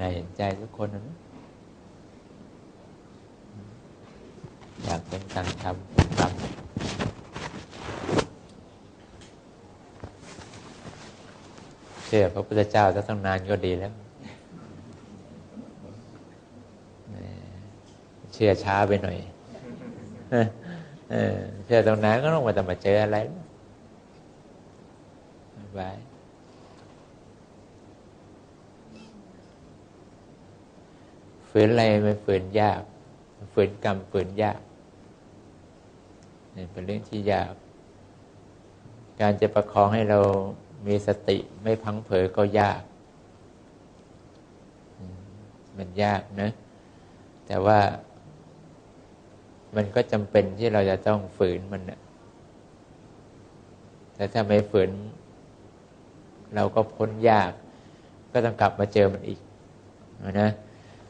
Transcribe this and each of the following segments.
นาเห็นใจทุกคนนะอยากเป็นต่างทำทำเชื่อพระพุทธเจ้าจะต้องนานก็ดีแล้ว เชื่อช้าไปหน่อยเชื่อตรงนั้นก็ต้องมาแต่มาเจออะไรบาย ฝืนอะไรมันฝืนยากฝืนกรรมฝืนยากนี่เป็นเรื่องที่ยาก การจะประคองให้เรามีสติไม่พังเผยก็ยาก มันยากนะ แต่ว่ามันก็จำเป็นที่เราจะต้องฝืนมันนะแต่ถ้าไม่ฝืน เราก็พ้นยาก ก็ต้องกลับมาเจอมันอีกนะ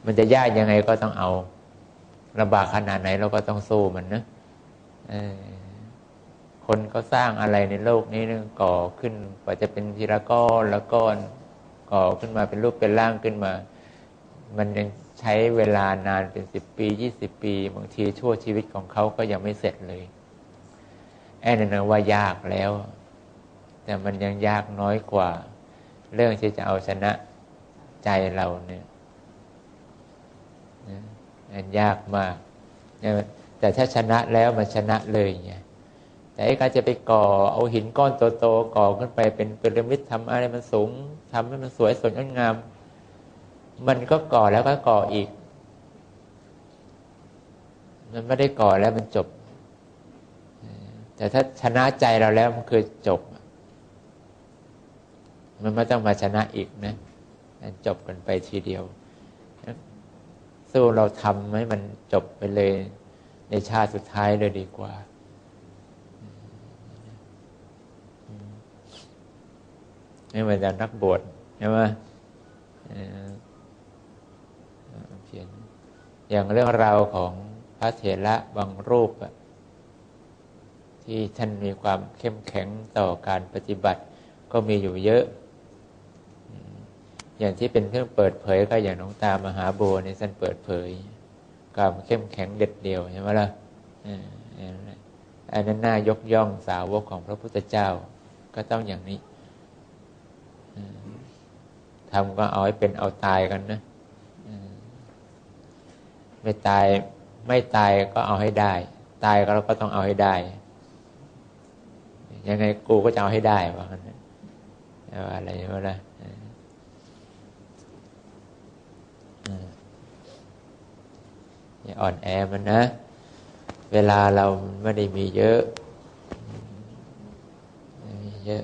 มันจะยากยังไงก็ต้องเอาลำบากขนาดไหนเราก็ต้องสู้มันนะคนก็สร้างอะไรในโลกนี้นึงก่อขึ้นกว่าจะเป็นทีละก้อนละก้อนก่อขึ้นมาเป็นรูปเป็นร่างขึ้นมา มันยังใช้เวลานานเป็นสิบปียี่สิบปี บางทีชั่วชีวิตของเขาก็ยังไม่เสร็จเลยแอนนั่นว่ายากแล้ว แต่มันยังยากน้อยกว่า เรื่องที่จะเอาชนะใจเราเนี่ย มันยากมากแต่ถ้าชนะแล้วมันชนะเลยไงแต่การจะไปก่อเอาหินก้อนโตๆก่อขึ้นไปเป็นพีระมิดทำอะไรมันสูงทำให้มันสวยสดงดงาม มันก็ก่อแล้วก็ก่ออีก มันไม่ได้ก่อแล้วมันจบ แต่ถ้าชนะใจเราแล้วมันคือจบ มันไม่ต้องมาชนะอีกนะมันจบกันไปทีเดียว สู้เราทำให้มันจบไปเลยในชาติสุดท้ายเลยดีกว่า ไม่เหมือนนักบวชใช่ไหมเขียนอย่างเรื่องราวของพระเถระบางรูปที่ท่านมีความเข้มแข็งต่อการปฏิบัติก็มีอยู่เยอะ อย่างที่เป็นเครื่องเปิดเผยก็อย่างน้องตามหาบัวในท่านเปิดเผยความเข้มแข็งเด็ดเดียวใช่ไหมล่ะอันนั้นน่ายกย่องสาวกของพระพุทธเจ้าก็ต้องอย่างนี้ทำก็เอาให้เป็นเอาตายกันนะไม่ตายไม่ตายก็เอาให้ได้ ตายก็เราก็ต้องเอาให้ได้ ยังไงกูก็จะเอาให้ได้ว่างั้นอะไรวะล่ะ อย่าอ่อนแอมันนะ เวลาเราไม่ได้มีเยอะมีเยอะ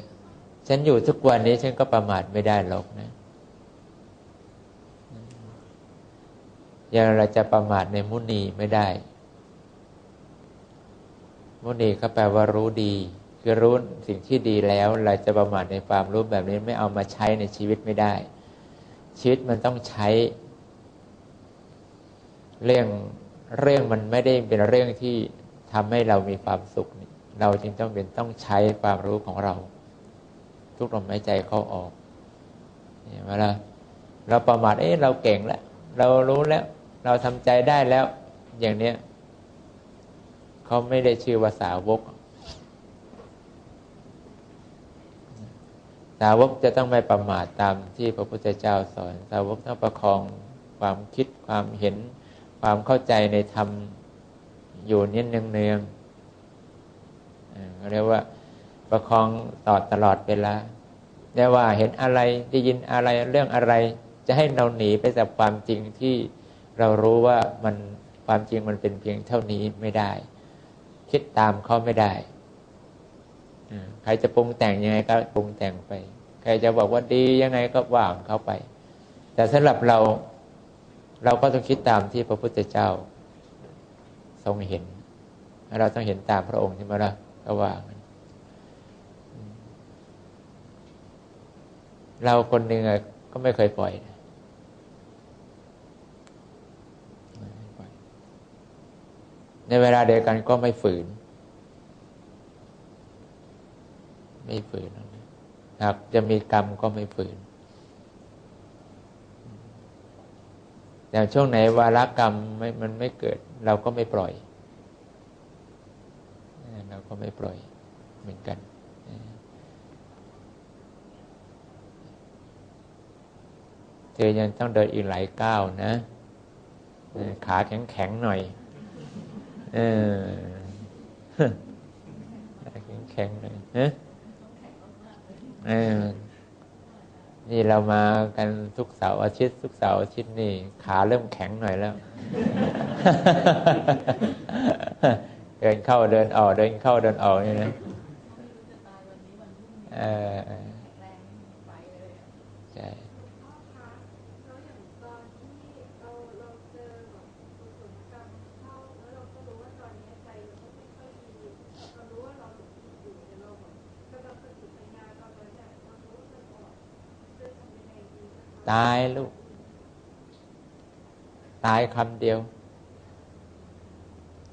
ฉันอยู่ทุกวันนี้ฉันก็ประมาทไม่ได้หรอกนะยังเราจะประมาทในมุนีไม่ได้ มุนีก็แปลว่ารู้ดี คือรู้สิ่งที่ดีแล้ว เราจะประมาทในความรู้แบบนี้ไม่เอามาใช้ในชีวิตไม่ได้ ชีวิตมันต้องใช้ เรื่องเรื่องมันไม่ได้เป็นเรื่องที่ทำให้เรามีความสุข เราจึงต้องเป็นต้องใช้ความรู้ของเรา ทุกลมหายใจเข้าออกเห็นไหมล่ะเราประมาทเอ๊ะเราเก่งแล้ว เรารู้แล้ว เราทำใจได้แล้ว อย่างเนี้ยเขาไม่ได้ชื่อว่าสาวก สาวกจะต้องไม่ประมาทตามที่พระพุทธเจ้าสอน สาวกต้องประคองความคิดความเห็น ความเข้าใจในธรรมอยู่เนี้ยเนืองๆเรียกว่าประคองต่อตลอดเวลาแต่ว่าเห็นอะไรได้ยินอะไรเรื่องอะไร จะให้เราหนีไปจากความจริงที่เรารู้ว่ามันความจริงมันเป็นเพียงเท่านี้ไม่ได้ คิดตามเขาไม่ได้ใครจะปรุงแต่งยังไงก็ปรุงแต่งไป ใครจะบอกว่าดียังไงก็ว่างเขาไป แต่สำหรับเรา เราก็ต้องคิดตามที่พระพุทธเจ้าทรงเห็น เราต้องเห็นตามพระองค์ใช่ไหมล่ะก็ว่า เราคนหนึ่งก็ไม่เคยปล่อยในเวลาเดียวกันก็ไม่ฝืน ไม่ฝืน หากจะมีกรรมก็ไม่ฝืน แต่ช่วงไหนวาระกรรมม,มันไม่เกิด เราก็ไม่ปล่อย เราก็ไม่ปล่อยเหมือนกัน เธอยังต้องเดินอีกหลายก้าวนะ ขาแข็งๆหน่อย เออแข็งๆหน่อยเออ นี่เรามากันทุกเสาร์อาทิตย์ทุกเสาร์อาทิตย์นี่ขาเริ่มแข็งหน่อยแล้ว เดินเข้าเดินออกเดินเข้าเดินออกนี่นะเออใช่ ตายลูก ตายคำเดียว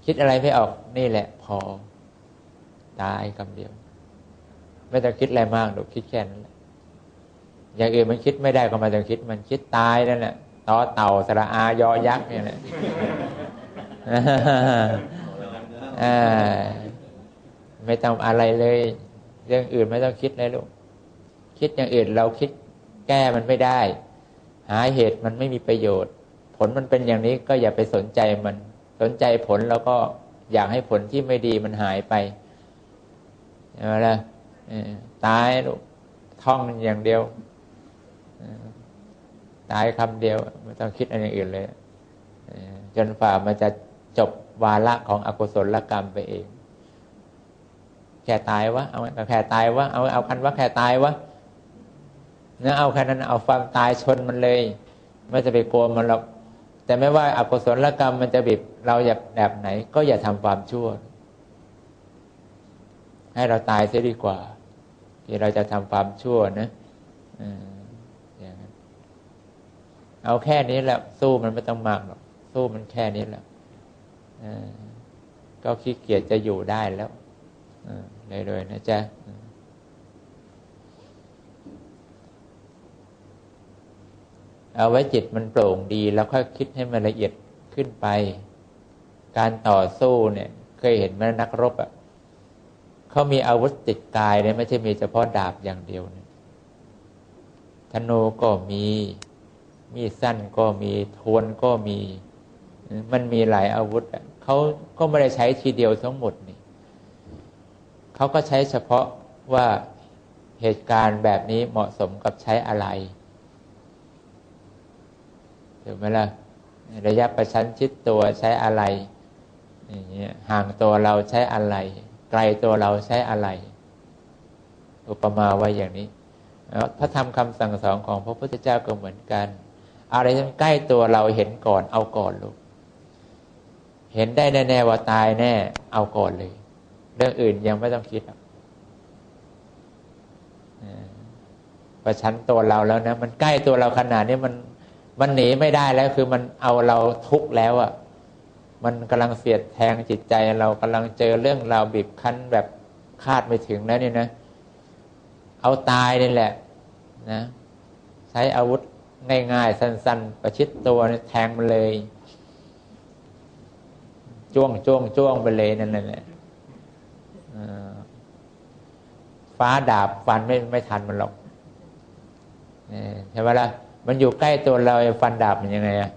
คิดอะไรไม่ออก นี่แหละ พอ ตายคำเดียว ไม่ต้องคิดอะไรมากหรอกคิดแค่นั้นแหละอย่างอื่นมันคิดไม่ได้ก็มาต้องคิด มันคิดตายนั่นแหละต่อเต่าสระอายอยักษ์เนี่ยแหละไม่ต้องอะไรเลย เรื่องอื่นไม่ต้องคิดเลยลูก คิดอย่างอื่นเราคิด แก้มันไม่ได้ หาเหตุมันไม่มีประโยชน์ ผลมันเป็นอย่างนี้ก็อย่าไปสนใจมันสนใจผลแล้วก็อยากให้ผลที่ไม่ดีมันหายไปใช่ไหมล่ะตายลูกท่องอย่างเดียวตายคำเดียวไม่ต้องคิดอะไรอื่นเลยจนฝ่ามันจะจบวาระของอกุศลกรรมไปเอง แค่ตายวะเอาแค่ตายวะเอาเอาคันว่าแค่ตายวะ นื้อเอาแค่นั้นเอาความตายชนมันเลย ไม่จะไปกลัวมันหรอกแต่ไม่ว่าอกุศลกรรมมันจะบีบเราอยากแบบไหน ก็อย่าทำความชั่ว ให้เราตายเสียดีกว่า ที่เราจะทำความชั่วนะอย่างนั้นเอาแค่นี้แหละ สู้มันไม่ต้องมากหรอกสู้มันแค่นี้แหละก็ขี้เกียจจะอยู่ได้แล้วเลยๆนะจ๊ะ เอาไว้จิตมันโปร่งดี แล้วค่อยคิดให้มันละเอียดขึ้นไป การต่อสู้เนี่ย เคยเห็นไหมนักรบอะ่ะเขามีอาวุธติดกายเนี่ยไม่ใช่มีเฉพาะดาบอย่างเดียวเนี่ยธนูก็มี มีสั้นก็มีทวนก็มี มันมีหลายอาวุธอะเขาก็ไม่ได้ใช้ทีเดียวทั้งหมดนี่เขาก็ใช้เฉพาะว่าเหตุการณ์แบบนี้เหมาะสมกับใช้อะไร ถูกไหมล่ะระยะประชันชิดตัวใช้อะไรอย่างเงี้ยห่างตัวเราใช้อะไร ไกลตัวเราใช้อะไร อุปมาไว้อย่างนี้พระธรรมคำสั่งสอนของพระพุทธเจ้าก็เหมือนกัน อะไรที่ใกล้ตัวเราเห็นก่อน เอาก่อนลูกเห็นได้แน่ๆว่าตายแน่ เอาก่อนเลย เรื่องอื่นยังไม่ต้องคิดประชันตัวเราแล้วนะ มันใกล้ตัวเราขนาดนี้มัน มันหนีไม่ได้แล้วคือมันเอาเราทุกข์แล้วอะ่ะ มันกำลังเสียดแทงจิตใจเรากำลังเจอเรื่องราวบีบคั้นแบบคาดไม่ถึงแล้วนี่นะ เอาตายนี่แหละ นะ ใช้อาวุธง่ายๆ สั้น ๆ ประชิดตัวแทงมันเลย จ้วงจ้วงจ้วงไปเลยนั่นแหละฟ้าดาบฟันไม่ไม่ทันมันหรอกใช่ไหมล่ะ มันอยู่ใกล้ตัวเราฟันดาบมันยังไงอะ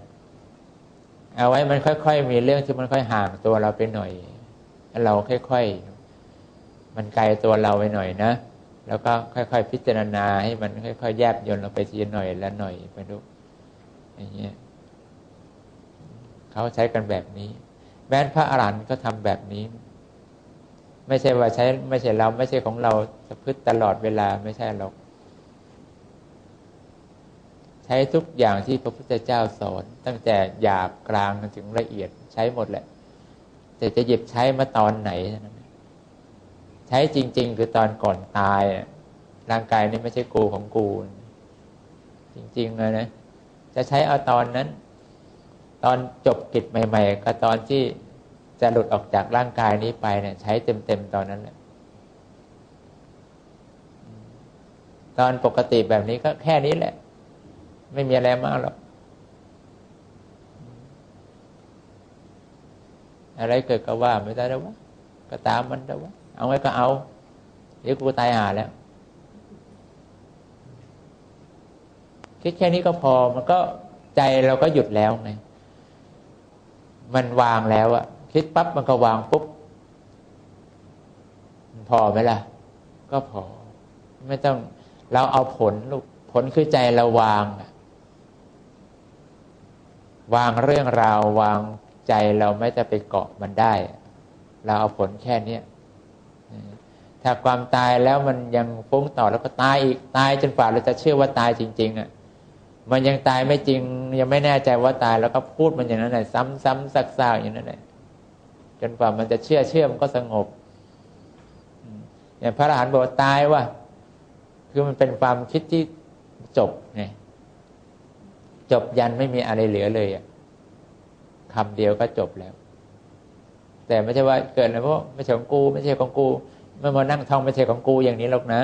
เอาไว้มันค่อย ๆ มีเรื่องที่มันค่อยห่างตัวเราไปหน่อย เราค่อยๆ มันไกลตัวเราไปหน่อยนะ แล้วก็ค่อย ๆ พิจารณาให้มันค่อยๆ แยบยนเราไปทีหน่อยละหน่อยไปดูอย่างเงี้ยเขาใช้กันแบบนี้ แม้พระอรหันต์ก็ทำแบบนี้ ไม่ใช่ว่าใช้ไม่ใช่เราไม่ใช่ของเราจะพึ่ตลอดเวลาไม่ใช่หรอก ใช้ทุกอย่างที่พระพุทธเจ้าสอน ตั้งแต่หยาบกลางถึงละเอียดใช้หมดแหละแต่จะหยิบใช้มาตอนไหน ใช้จริง ๆ คือตอนก่อนตายร่างกายนี่ไม่ใช่กูของกู จริงๆเลยนะจะใช้เอาตอนนั้น ตอนจบกิจใหม่ ๆก็ตอนที่จะหลุดออกจากร่างกายนี้ไปเนี่ยใช้เต็มๆตอนนั้นแหละตอนปกติแบบนี้ก็แค่นี้แหละ ไม่มีอะไรมากหรอก อะไรเกิดก็ว่าไม่ได้แล้ววะก็ตามมันแล้ววะเอาไว้ก็เอา เดี๋ยวกูตายหาแล้ว คิดแค่นี้ก็พอ มันก็ใจเราก็หยุดแล้วไง มันวางแล้วอะคิดปั๊บมันก็วางปุ๊บ พอไหมล่ะ ก็พอ ไม่ต้องเราเอาผลลูกผลคือใจเราวางอะ วางเรื่องราววางใจเราไม่จะไปเกาะมันได้ เราเอาผลแค่นี้ถ้าความตายแล้วมันยังฟุ้งต่อแล้วก็ตายอีกตายจนฝ่าเราจะเชื่อว่าตายจริง ๆอะมันยังตายไม่จริง ยังไม่แน่ใจว่าตายแล้วก็พูดมันอย่างนั้นแหละซ้ำๆซักๆอย่างนั้นแหละจนกว่ามันจะเชื่อเชื่อมันก็สงบอย่างพระอรหันต์บอกตายว่า คือมันเป็นความคิดที่จบไง จบยันไม่มีอะไรเหลือเลยอะคำเดียวก็จบแล้ว แต่ไม่ใช่ว่าเกิดแล้วเพราะไม่ใช่ของกู ไม่ใช่ของกูไม่มานั่งท่องไม่ใช่ของกูอย่างนี้หรอกนะ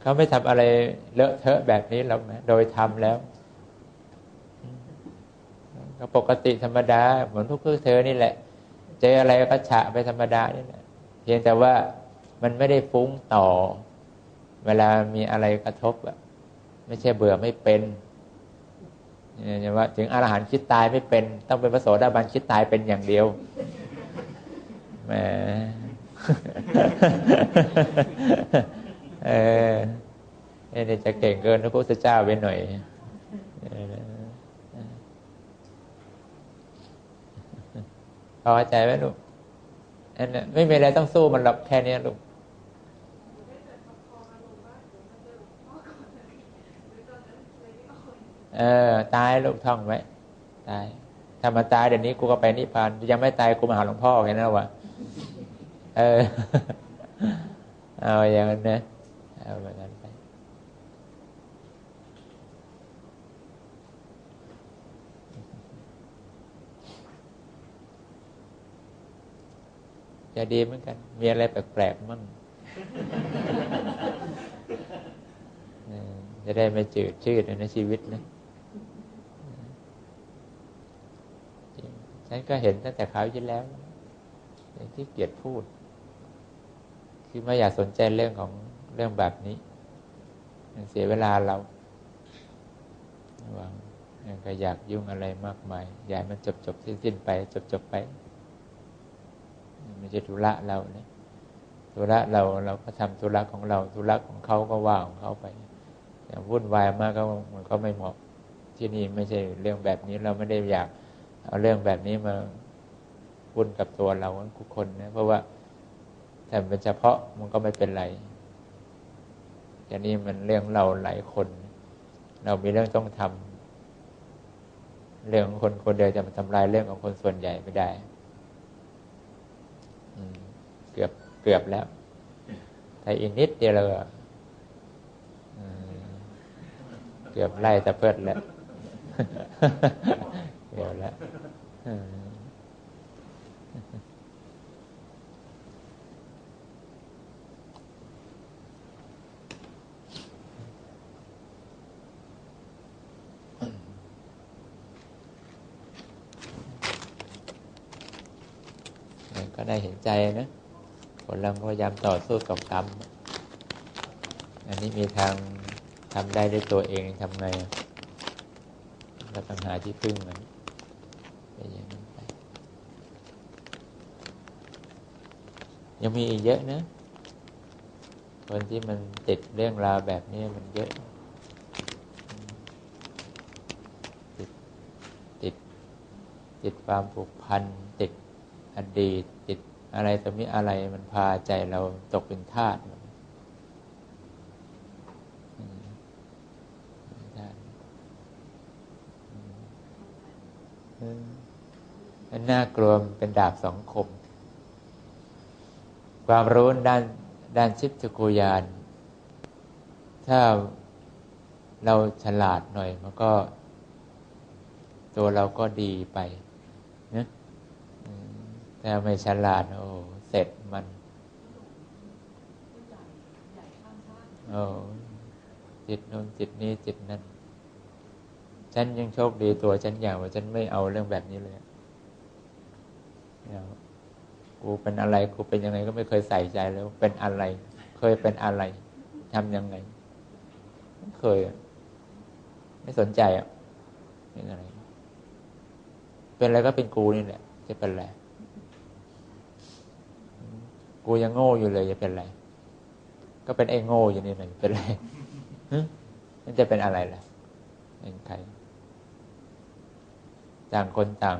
เขาไม่ทำอะไรเลอะเทอะแบบนี้หรอกนะโดยทำแล้วก็ปกติธรรมดา เหมือนพวกเธอนี่แหละ เจออะไรก็ฉะไปธรรมดานี่แหละเพียงแต่ว่ามันไม่ได้ฟุ้งต่อ เวลามีอะไรกระทบอะไม่ใช่เบื่อไม่เป็นเนี่ยว่า ถึงอรหันต์คิดตายไม่เป็น ต้องเป็นพระโสดาบันคิดตายเป็นอย่างเดียวแหมเออเนี่ยจะเก่งเกินพระพุทธเจ้าไปหน่อยพอใจไหมลูกไม่มีอะไรต้องสู้มันหรอกแค่นี้ลูก เออ ตายลูกท่องไว้ ตายถ้ามาตายเดี๋ยวนี้กูก็ไปนิพพานยังไม่ตายกูมาหาหลวงพ่อแค่นั้นวะเออ เอาอย่างนั้นนะเอาแบบนั้นไปจะดีเหมือนกัน มีอะไรแปลกๆมั่งจะได้ไม่จืดชืดในชีวิตนะ ฉันก็เห็นตั้งแต่คราวที่แล้วที่เกียดพูด คือไม่อยากสนใจเรื่องของเรื่องแบบนี้เสียเวลาเราหวังก็อยากยุ่งอะไรมากมาย อยากมันจบจบสิ้นสิ้นไป จบจบไปม่ใช่ธุระเราเนี่ยธุระเราเราก็ทำธุระของเราธุระของเขาก็ว่าของเขาไปอย่างวุ่นวายมากก็มันก็ไม่เหมาะที่นี่ไม่ใช่เรื่องแบบนี้เราไม่ได้อยาก เอาเรื่องแบบนี้มาวุ่นกับตัวเราทุกคนนะเพราะว่าแต่เป็นเฉพาะมันก็ไม่เป็นไรแต่นี้มันเรื่องเราหลายคน เรามีเรื่องต้องทำเรื่องของคนคนเดียวจะมาทำลายเรื่องของคนส่วนใหญ่ไม่ได้เกือบเกือบแล้วถ้าอีกนิดเดียวเราเกือบไล่ตะเพิดแล้ว เกือบแล้วก็ได้เห็นใจนะ คนเราพยายามต่อสู้กับกรรม อันนี้มีทางทำได้ด้วยตัวเองทำไงเราต้องหาที่พึ่งมัน ไปอย่างนั้นไป ยังมีอีกเยอะนะ คนที่มันติดเรื่องราวแบบนี้มันเยอะ ติดติดติดความผูกพัน ติดอดีต ติดอะไรตรงนี้อะไรมันพาใจเราตกเป็นทาสมั น่ากลัวเป็นดาบสองคม ความรู้ด้านด้านชิพจกุยาน ถ้าเราฉลาดหน่อย มันก็ ตัวเราก็ดีไปนะถ้าไม่ฉลาด โอ้เสร็จมันโอ้จิตนู้นจิตนี้จิตนั้น ฉันยังโชคดีตัวฉันอย่างว่าฉันไม่เอาเรื่องแบบนี้เลย กูเป็นอะไรกูเป็นยังไงก็ไม่เคยใส่ใจเลยเป็นอะไร เคยเป็นอะไรทำยังไงไม่เคย ไม่สนใจอะเป็นอะไร เป็นอะไรก็เป็นกูนี่แหละจะเป็นอะไรกูยังโง่อยู่เลยจะเป็นอะไร ก็เป็นไอ้โง่อยู่นี่มันเป็นอะไรมันจะเป็นอะไรล่ะเป็นใครต่างคนต่าง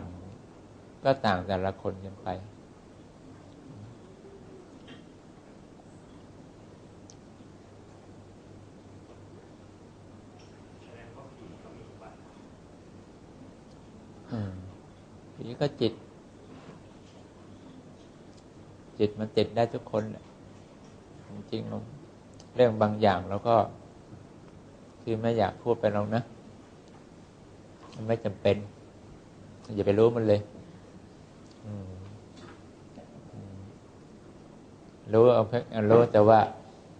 ก็ต่างแต่ละคนกันไป ผีก็จิต จิตมันติดได้ทุกคนแหละจริงๆเรื่องบางอย่างแล้วก็ คือไม่อยากพูดไปแล้วนะมันไม่จำเป็น อย่าไปรู้มันเลย รู้เอาเพ่รู้แต่ว่า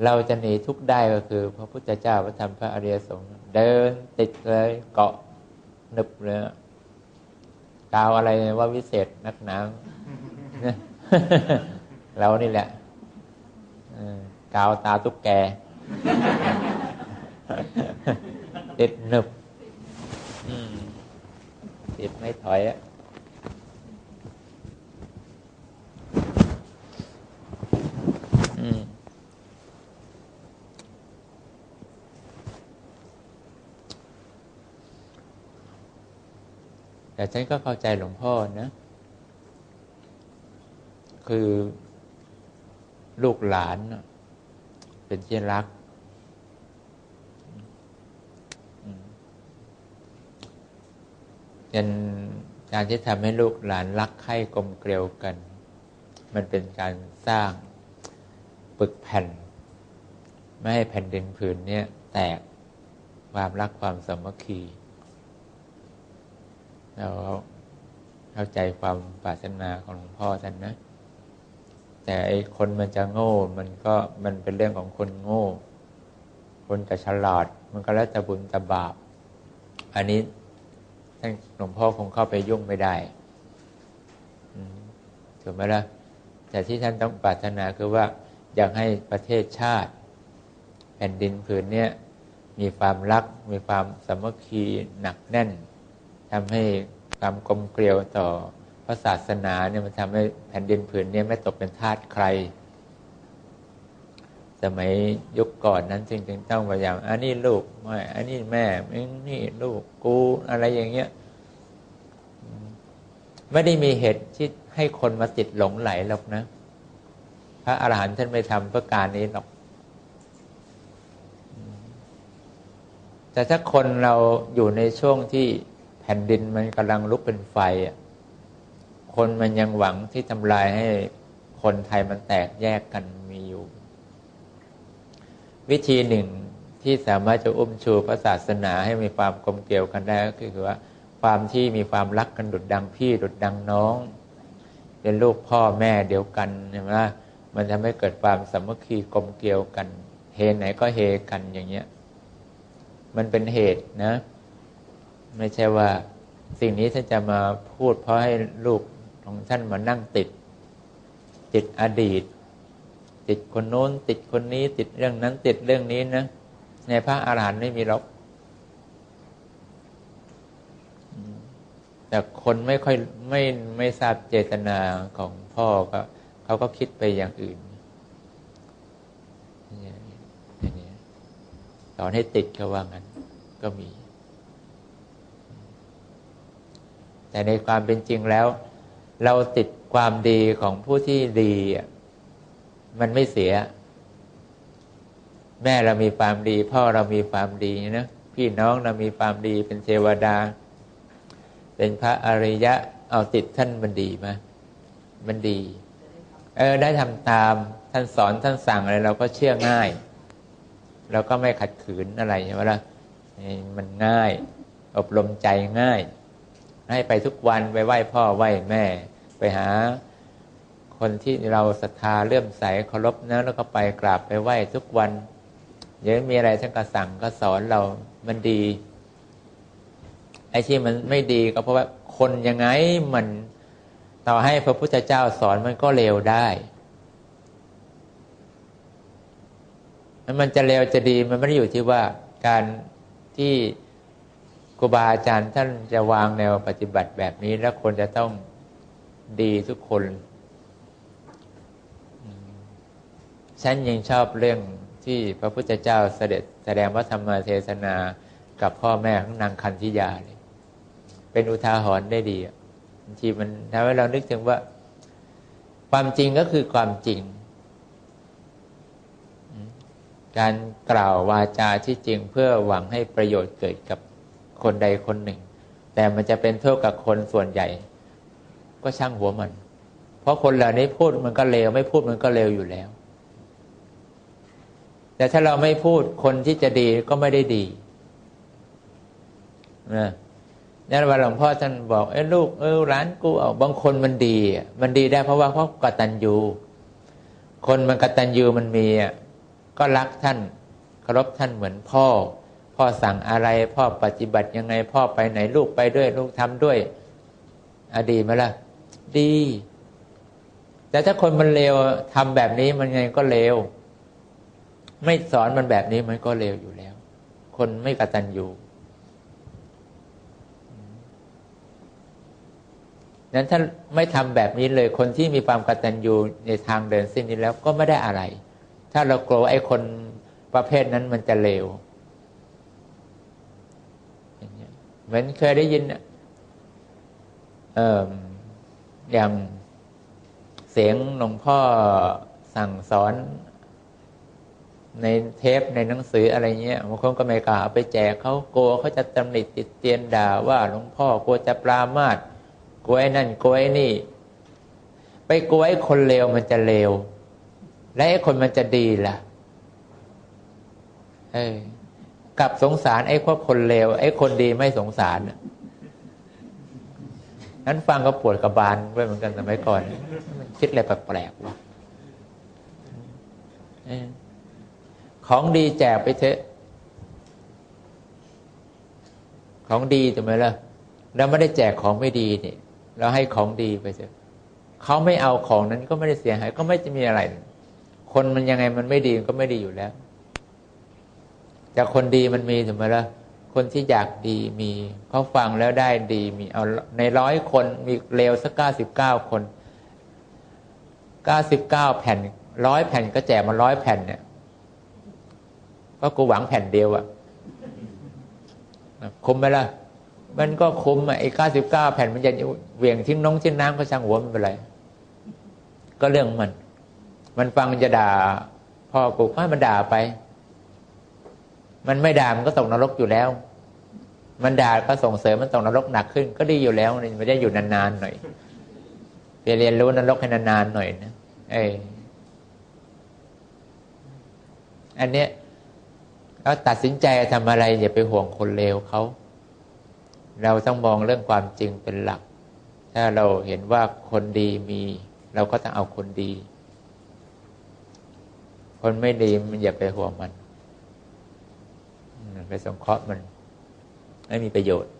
เราจะหนีทุกได้ก็คือ พระพุทธเจ้าพระธรรมพระอริยสงฆ์เดินติดเลยเกาะนึบเลยกาวอะไรว่าวิเศษนักหนาเรานี่แหละกาวตาตุ๊กแก ติดหนึบติดไม่ถอยอะ แต่ฉันก็เข้าใจหลวงพ่อนะ คือลูกหลานเป็นที่รักเป็นการที่ทำให้ลูกหลานรักใคร่กลมเกลียวกัน มันเป็นการสร้างปึกแผ่น ไม่ให้แผ่นดินผืนนี้แตกความรักความสามัคคี เราเข้าใจความปรารถนาของหลวงพ่อท่านนะ แต่ไอ้คนมันจะโง่ มันก็มันเป็นเรื่องของคนโง่ คนจะฉลาด มันก็แล้วแต่บุญแต่บาป อันนี้ท่านหลวงพ่อคงเข้าไปยุ่งไม่ได้ถูกไหมล่ะแต่ที่ท่านต้องปรารถนาคือว่าอยากให้ประเทศชาติ แผ่นดินผืนนี้มีความรัก มีความสามัคคีหนักแน่น ทำให้ความกลมเกลียวต่อพระศาสนาเนี่ยมันทำให้แผ่นดินผืนนี้ไม่ตกเป็นทาสใคร สมัยยุคก่อนนั้นจึงจึงต้องพยายามอันนี้ลูกไม่อันนี้แม่นนี่ลูกกูอะไรอย่างเงี้ยไม่ได้มีเหตุที่ให้คนมาติดหลงไหลหรอกนะ พระอาหารหันต์ท่านไม่ทำเพื่อการนี้หรอก แต่ถ้าคนเราอยู่ในช่วงที่ ผ่นดินมันกำลังลุกเป็นไฟอะคนมันยังหวังที่ทำลายให้คนไทยมันแตกแยกกันมีอยู่ วิธีหนึ่งที่สามารถจะอุ้มชูพระศาสนาให้มีความกลมเกลียวกันได้ก็คือว่า ความที่มีความรักกันดุดดังพี่ดุดดังน้อง เป็นลูกพ่อแม่เดียวกันใช่ไหมมันทำให้เกิดความสามัคคีกลมเกลียวกันเฮไหนก็เฮกันอย่างเงี้ย มันเป็นเหตุนะ ไม่ใช่ว่าสิ่งนี้ท่านจะมาพูดเพราะให้ลูกของท่านมานั่งติด ติดอดีต ติดคนโน้น ติดคนนี้ ติดเรื่องนั้น ติดเรื่องนี้นะ ในพระอาหารหันต์ไม่มีหรอกแต่คนไม่ค่อยไม่ไม่ทราบเจตนาของพ่อก็เขาก็คิดไปอย่างอื่นสอนให้ติดเขาว่างั้นก็มี แต่ในความเป็นจริงแล้ว เราติดความดีของผู้ที่ดีมันไม่เสีย แม่เรามีความดี พ่อเรามีความดีนะพี่น้องเรามีความดีเป็นเทวดา เป็นพระอริยะ เอาติดท่านมันดีไหมมันดี เออ ได้ทำตามท่านสอนท่านสั่งอะไรเราก็เชื่อง่ายเราก็ไม่ขัดขืนอะไรใช่ไหมล่ะมันง่าย อบรมใจง่าย ให้ไปทุกวันไปไหว้พ่อไหว้แม่ ไปหาคนที่เราศรัทธาเลื่อมใสเคารพนะแล้วก็ไปกราบไปไหว้ทุกวันเดี๋ยวมีอะไรท่านก็สั่งก็สอนเรามันดีไอ้ที่มันไม่ดีก็เพราะว่าคนยังไงมันต่อให้พระพุทธเจ้าสอนมันก็เลวได้มันจะเลวจะดีมันไม่ได้อยู่ที่ว่าการที่ ครูบาอาจารย์ท่านจะวางแนวปฏิบัติแบบนี้ แล้วคนจะต้องดีทุกคนฉันยังชอบเรื่องที่พระพุทธเจ้าเสด็จแสดงพระธรรมเทศนากับพ่อแม่ของนางคันธิยาเลยเป็นอุทาหรณ์ได้ดีบางทีมันทำให้เรานึกถึงว่า ความจริงก็คือความจริง การกล่าววาจาที่จริงเพื่อหวังให้ประโยชน์เกิดกับ คนใดคนหนึ่ง แต่มันจะเป็นโทษกับคนส่วนใหญ่ ก็ช่างหัวมัน เพราะคนเหล่านี้พูดมันก็เลวไม่พูดมันก็เลวอยู่แล้ว แต่ถ้าเราไม่พูดคนที่จะดีก็ไม่ได้ดีนะนั่นว่าหลวงพ่อท่านบอกเอ้ลูกเออร้านกูเอาบางคนมันดี มันดีได้เพราะว่าเพราะกตัญญูคนมันกตัญญูมันมีอะก็รักท่านเคารพท่านเหมือนพ่อ พ่อสั่งอะไรพ่อปฏิบัติยังไง พ่อไปไหนลูกไปด้วยลูกทำด้วย อดีไหมล่ะ ดี แต่ถ้าคนมันเลวทำแบบนี้มันไงก็เลวไม่สอนมันแบบนี้มันก็เลวอยู่แล้ว คนไม่กตัญญูนั้นถ้าไม่ทำแบบนี้เลยคนที่มีความกตัญญูในทางเดินสิ้นนี้แล้วก็ไม่ได้อะไร ถ้าเรากลัวไอ้คนประเภทนั้นมันจะเลว เหมือนเคยได้ยินเอออย่างเสียงหลวงพ่อสั่งสอน ในเทปในหนังสืออะไรเงี้ยบางคนก็ไม่กล้าเอาไปแจกเขากลัวเขาจะตำหนิติดเตียนด่าว่าหลวงพ่อกลัวจะปรามาสกลัวไอ้นั่นกลัวไอ้นี่ ไปกลัวไอ้คนเลวมันจะเลวและไอ้คนมันจะดีล่ะ เออ กับสงสารไอ้พวกคนเลวไอ้คนดีไม่สงสารนั้นฟังก็ปวดกระบาลด้วยเหมือนกันสมัยก่อน มันคิดอะไรแปลกๆวะของดีแจกไปเถอะ ของดีถูกไหมล่ะเราไม่ได้แจกของไม่ดีเนี่ยเราให้ของดีไปเถอะเขาไม่เอาของนั้นก็ไม่ได้เสียหายก็ไม่จะมีอะไร คนมันยังไงมันไม่ดีก็ไม่ดีอยู่แล้ว แต่คนดีมันมีถูกไหมล่ะคนที่อยากดีมีเขาฟังแล้วได้ดีมีเอาในร้อยคนมีเลวสักเก้าสิบเก้าคนเก้าสิบเก้าแผ่นร้อยแผ่นก็แจกมาร้อยแผ่นเนี่ยก็กูหวังแผ่นเดียวอะคุ้มไหมล่ะ มันก็คุ้มไอ้เก้าสิบเก้าแผ่นมันจะเหวี่ยงทิ้งน้องทิ้งน้ำก็ช่างหัวมันเป็นไรก็เรื่องมัน มันฟังมันจะด่าพ่อกูให้มันด่าไป มันไม่ด่ามันก็ตกนรกอยู่แล้ว มันด่าก็ส่งเสริมมันตกนรกหนักขึ้น ก็ดีอยู่แล้วมันจะอยู่นานๆหน่อยไปเรียนรู้นรกให้นานๆหน่อยนะเอออันเนี้ยเราตัดสินใจทำอะไรอย่าไปห่วงคนเลวเขาเราต้องมองเรื่องความจริงเป็นหลัก ถ้าเราเห็นว่าคนดีมี เราก็ต้องเอาคนดี คนไม่ดีมันอย่าไปห่วงมัน ไปสงเคราะห์มันไม่มีประโยชน์